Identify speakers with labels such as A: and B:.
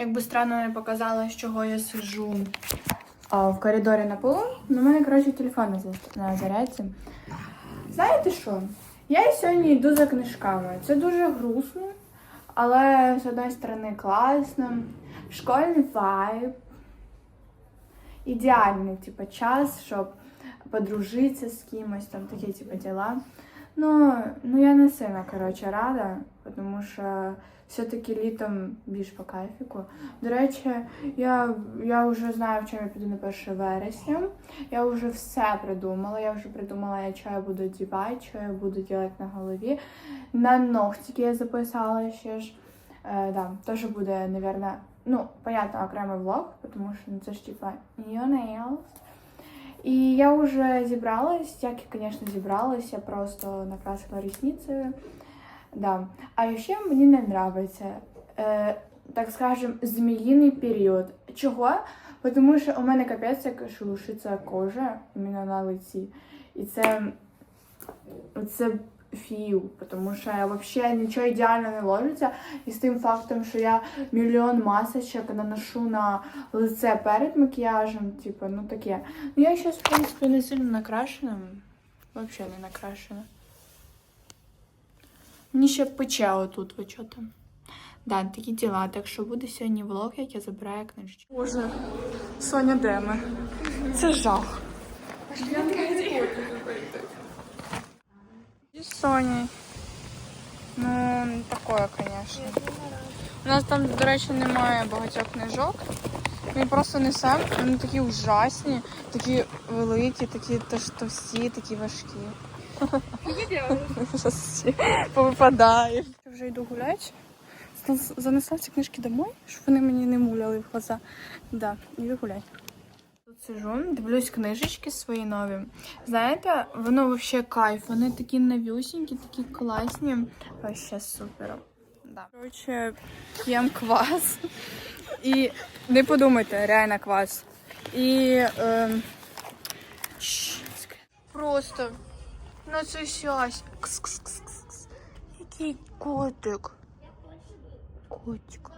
A: Якби странно не показалось, чого я сиджу а, в коридорі на полу, ну, у мене, коротше, телефон на зарядці. Знаєте що? Я сьогодні йду за книжками. Це дуже грустно, але з одної сторони класно. Школьний вайб. Ідеальний, типу, час, щоб подружитися з кимось, там такі, типу, діла. Ну, ну я не сильно, коротше, рада, тому що все-таки літом більш по кайфіку. До речі, я, я вже знаю, в чому я піду на 1 вересня. Я вже все придумала. Я вже придумала, що я буду одягати, що я буду робити на голові. На ногтики я записала ще ж. Е, да, теж буде, наверное, ну, понятно, окремий влог, тому що ну, це ж типа new nails. І я вже зібралась, як і, звісно, зібралась, я просто накрасила ресницы, Да. А ще мені не подобається, э, так скажем, зміїний період. Чого? Тому що у мене капець як шелушиться кожа іменно на лиці. І це, це фіу, тому що я взагалі нічого ідеально не ложиться. І з тим фактом, що я мільйон масочок наношу на лице перед макіяжем, типу, ну таке. Ну я зараз, в принципі, не сильно накрашена. Взагалі не накрашена. Мені ще пече отут, ви що там. Да, такі діла. Так що буде сьогодні влог, як я забираю книжечки. Боже, Соня, де ми? Це жах. І з Соней. Ну, такое, конечно. У нас там, до речі, немає багатьох книжок. Ми просто несемо, вони такі ужасні, такі великі, такі товсті, такі важкі. Повипадає. Я вже йду гуляти. Занесла ці книжки домой, щоб вони мені не муляли в глаза. Да, йду гуляти. Сижу, дивлюсь книжечки свої нові. Знаєте, воно взагалі кайф. Вони такі новюсінькі, такі класні. Вообще супер. Да. Коротше, п'ємо квас. І не подумайте, реально квас. І щ, просто це щось. Кс-кс-кс-кс. Який котик. Котик.